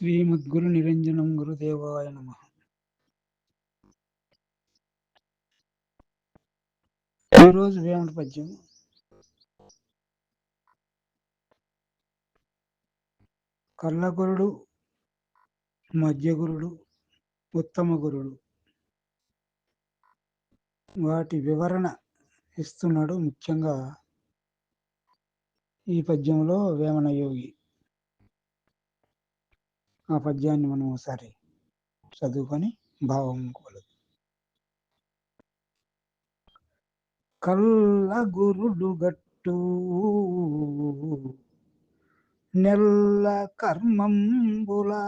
శ్రీమద్గురు నిరంజనం గురుదేవాయ నమ. ఈరోజు వేమన పద్యం కళ్ళగురుడు మధ్యగురుడు ఉత్తమ గురుడు. వాటి వివరణ ఇస్తున్నాడు ముఖ్యంగా ఈ పద్యంలో వేమన యోగి. ఆ పద్యాన్ని మనం ఒకసారి చదువుకొని భావం కోలదు. కళ్ళ గురుడు గట్టు నెల్ల కర్మంబులా.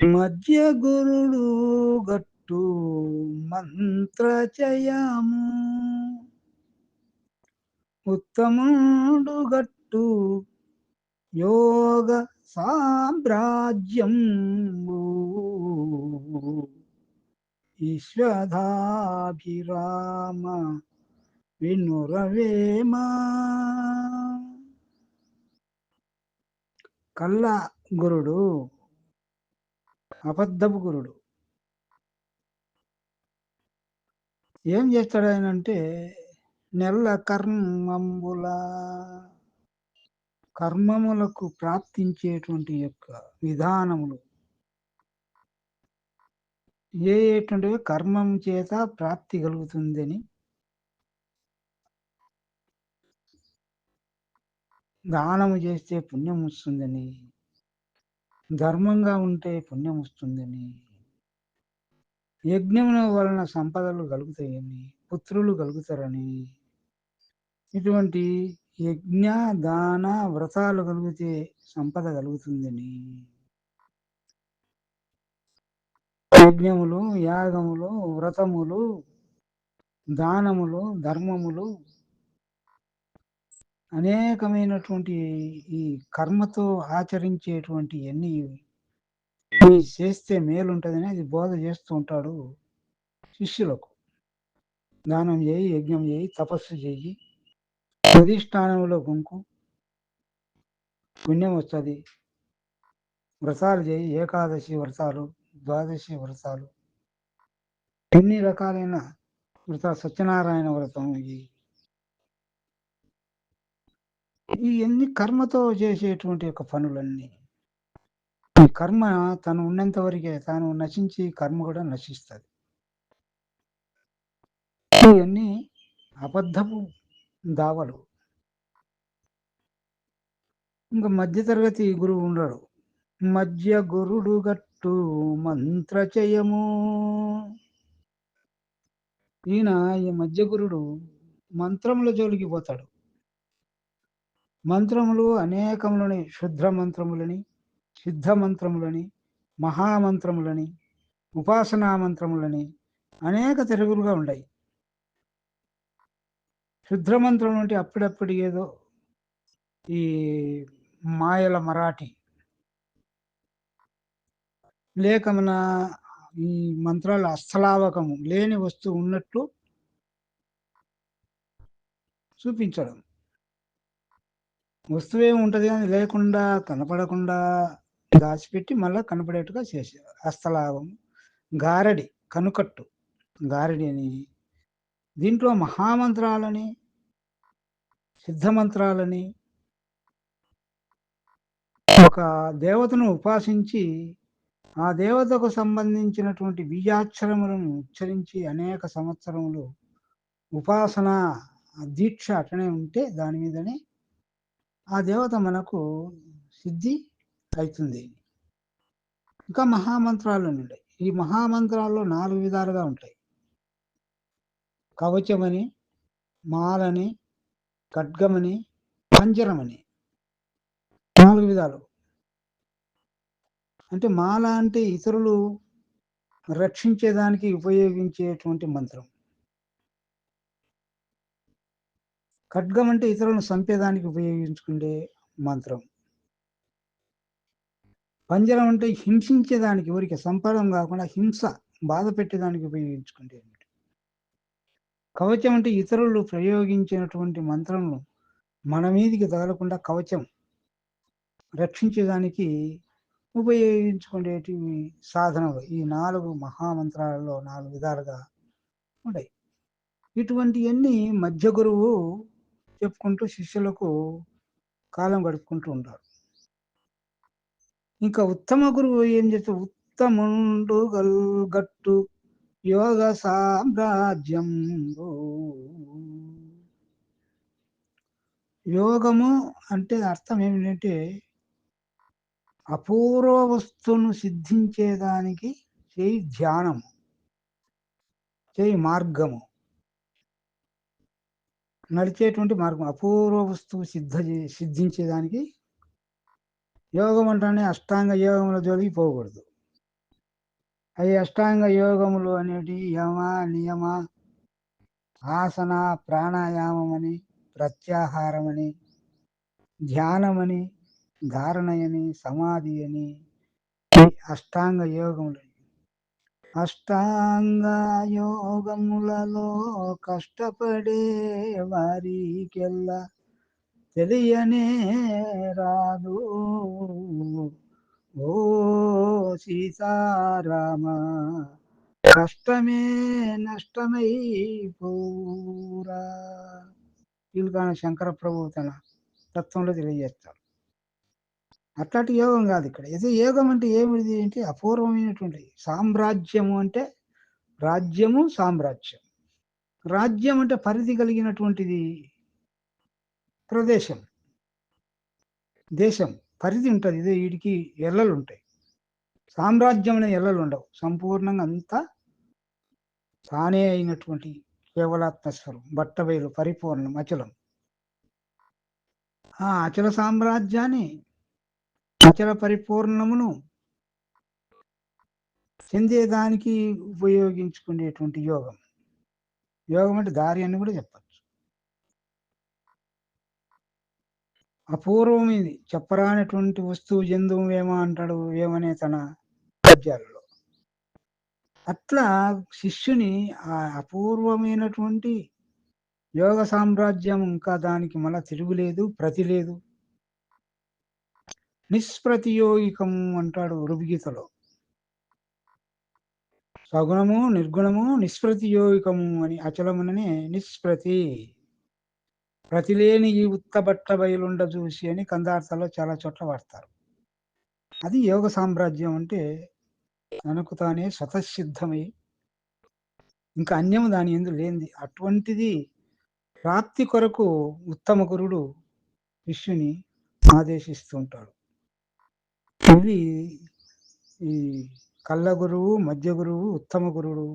మధ్య గురుడు గట్టు మంత్రచయము ఉత్తముడు గట్టు యోగ సామ్రాజ్యం. ఈశ్వధాభిరామ వినురవేమ. కళ్ళ గురుడు అబద్ధపు గురుడు. ఏం చేస్తాడు ఆయన అంటే నెల కర్మంబుల కర్మములకు ప్రాప్తించేటువంటి యొక్క విధానములు. ఏ ఏటువంటివి కర్మం చేత ప్రాప్తి కలుగుతుందని? దానము చేస్తే పుణ్యం వస్తుందని. ధర్మంగా ఉంటే పుణ్యం వస్తుందని. యజ్ఞముల వలన సంపదలు కలుగుతాయని పుత్రులు కలుగుతారని. ఇటువంటి యజ్ఞ దాన వ్రతాలు కలిగితే సంపద కలుగుతుందని. యజ్ఞములు యాగములు వ్రతములు దానములు ధర్మములు అనేకమైనటువంటి ఈ కర్మతో ఆచరించేటువంటి అన్ని చేస్తే మేలుంటుందని అది బోధ చేస్తూ ఉంటాడు శిష్యులకు. దానం చేయి యజ్ఞం చేయి తపస్సు చేయి. అధిష్టానంలో గుంకు పుణ్యం వస్తుంది. వ్రతాలు చేయి ఏకాదశి వ్రతాలు ద్వాదశి వ్రతాలు. ఎన్ని రకాలైన వ్రత సత్యనారాయణ వ్రతం ఈ ఇవన్నీ కర్మతో చేసేటువంటి యొక్క పనులన్నీ? ఈ కర్మ తను ఉన్నంత వరకే తాను నశించి కర్మ కూడా నశిస్తుంది. ఇవన్నీ అబద్ధపు దావలు. ఇంకా మధ్యతరగతి గురువు ఉండడు. మధ్య గురుడు గట్టు మంత్రచయము ఈయన ఈ మధ్య గురుడు మంత్రముల జోలికి పోతాడు. మంత్రములు అనేకములని శుద్ధ మంత్రములని సిద్ధ మంత్రములని మహామంత్రములని ఉపాసనా మంత్రములని అనేక తెలుగులుగా ఉన్నాయి శుద్ధ మంత్రం అప్పుడప్పుడు ఏదో ఈ మాయల మరాఠీ. లేక మన ఈ మంత్రాలు అస్థలావకము లేని వస్తువు ఉన్నట్లు చూపించడం. వస్తువు ఏమి ఉంటుంది కానీ లేకుండా కనపడకుండా దాచిపెట్టి మళ్ళీ కనపడేట్టుగా చేసేవారు హస్తలాభం గారడి కనుకట్టు. గారడి అని. దీంట్లో మహామంత్రాలని సిద్ధమంత్రాలని ఒక దేవతను ఉపాసించి ఆ దేవతకు సంబంధించినటువంటి బీజాక్షరములను ఉచ్చరించి అనేక సంవత్సరములు ఉపాసన దీక్ష అటనే ఉంటే దాని మీదనే ఆ దేవత మనకు సిద్ధి అవుతుంది ఇంకా మహామంత్రాలు ఉంటాయి ఈ మహామంత్రాల్లో నాలుగు విధాలుగా ఉంటాయి. కవచమని మాలని ఖడ్గమని పంజరమని. నాలుగు విధాలు. అంటే మాల అంటే ఇతరులు రక్షించేదానికి ఉపయోగించేటువంటి మంత్రం. ఖడ్గం అంటే ఇతరులను చంపేదానికి ఉపయోగించుకునే మంత్రం. పంజరం అంటే హింసించేదానికి ఊరికి సంపదం కాకుండా హింస బాధ పెట్టేదానికి ఉపయోగించుకుంటే కవచం అంటే ఇతరులు ప్రయోగించినటువంటి మంత్రములు మన మీదికి తగలకుండా కవచం రక్షించేదానికి ఉపయోగించుకునేటి సాధనలు. ఈ నాలుగు మహామంత్రాలలో నాలుగు విధాలుగా ఉంటాయి. ఇటువంటివన్నీ మధ్య గురువు చెప్పుకుంటూ శిష్యులకు కాలం గడుపుకుంటూ ఉంటారు ఇంకా ఉత్తమ గురువు ఏం చేస్తే ఉత్తముండు గట్టు యోగ సామ్రాజ్యం యోగము అంటే అర్థం ఏమిటంటే అపూర్వ వస్తువును సిద్ధించేదానికి చేయి ధ్యానము చేయి మార్గము. నడిచేటువంటి మార్గం అపూర్వ వస్తువు సిద్ధ సిద్ధించేదానికి యోగం అంటేనే అష్టాంగ యోగంలో జోలికి పోకూడదు. అవి అష్టాంగ యోగములు అనేటి యమ నియమ ఆసన ప్రాణాయామమని ప్రత్యాహారమని ధ్యానమని ధారణయని సమాధి అని అష్టాంగ యోగములు. అష్టాంగ యోగములలో కష్టపడే వారికెల్లా తెలియనే రాదు. సీతారామ కష్టమే నష్టమై పూరా వీలుగాన శంకర ప్రభు తన తత్వంలో తెలియజేస్తాడు. అట్లాంటి యోగం కాదు ఇక్కడ. అయితే యోగం అంటే ఏమిటి అంటే అపూర్వమైనటువంటి సామ్రాజ్యము అంటే రాజ్యము సామ్రాజ్యం. రాజ్యం అంటే పరిధి కలిగినటువంటిది ప్రదేశం. దేశం. పరిధి ఉంటుంది. ఇదే వీడికి ఎల్లలు ఉంటాయి. సామ్రాజ్యం అనే ఎల్లలు ఉండవు సంపూర్ణంగా అంతా తానే అయినటువంటి కేవలాత్మస్వరం బట్టబయలు పరిపూర్ణం అచలం. ఆ అచల సామ్రాజ్యాన్ని అచల పరిపూర్ణమును చెందేదానికి ఉపయోగించుకునేటువంటి యోగం. యోగం అంటే దారి అని కూడా చెప్పచ్చు. అపూర్వమైంది. చెప్పరానటువంటి వస్తువు జంతువు ఏమో అంటాడు ఏమనే తన పద్యాలలో. అట్లా శిష్యుని ఆ అపూర్వమైనటువంటి యోగ సామ్రాజ్యం ఇంకా దానికి మళ్ళా తిరుగులేదు ప్రతి లేదు. నిష్ప్రతియోగికం అంటాడు రుభిగీతలో సగుణము నిర్గుణము నిష్ప్రతియోగికము అని అచలముననే నిష్ప్రతి. ప్రతిలేని ఈ ఉత్తబట్ట బయలుండ చూసి అని కందార్థాలో చాలా చోట్ల వాడతారు. అది యోగ సామ్రాజ్యం అంటే తనకు తానే స్వతసిద్ధమై ఇంకా అన్యము దాని ఎందు లేనిది. అటువంటిది ప్రాప్తి కొరకు ఉత్తమ గురుడు శిష్యుని ఆదేశిస్తుంటాడు. ఇవి ఈ కళ్ళ గురువు మధ్య గురువు ఉత్తమ గురుడు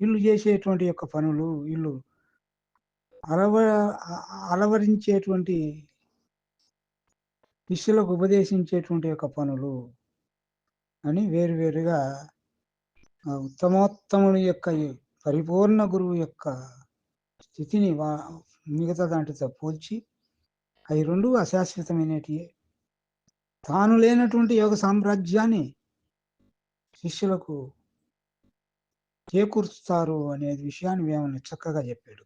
వీళ్ళు చేసేటువంటి యొక్క పనులు వీళ్ళు అలవ అలవరించేటువంటి శిష్యులకు ఉపదేశించేటువంటి యొక్క పనులు అని వేరువేరుగా ఉత్తమోత్తముడు యొక్క పరిపూర్ణ గురువు యొక్క స్థితిని వా మిగతా దాంట్లో పోల్చి అవి రెండు అశాశ్వతమైనటి తాను లేనటువంటి యోగ సామ్రాజ్యాన్ని శిష్యులకు చేకూరుస్తారు అనే విషయాన్ని మేము చక్కగా చెప్పాడు.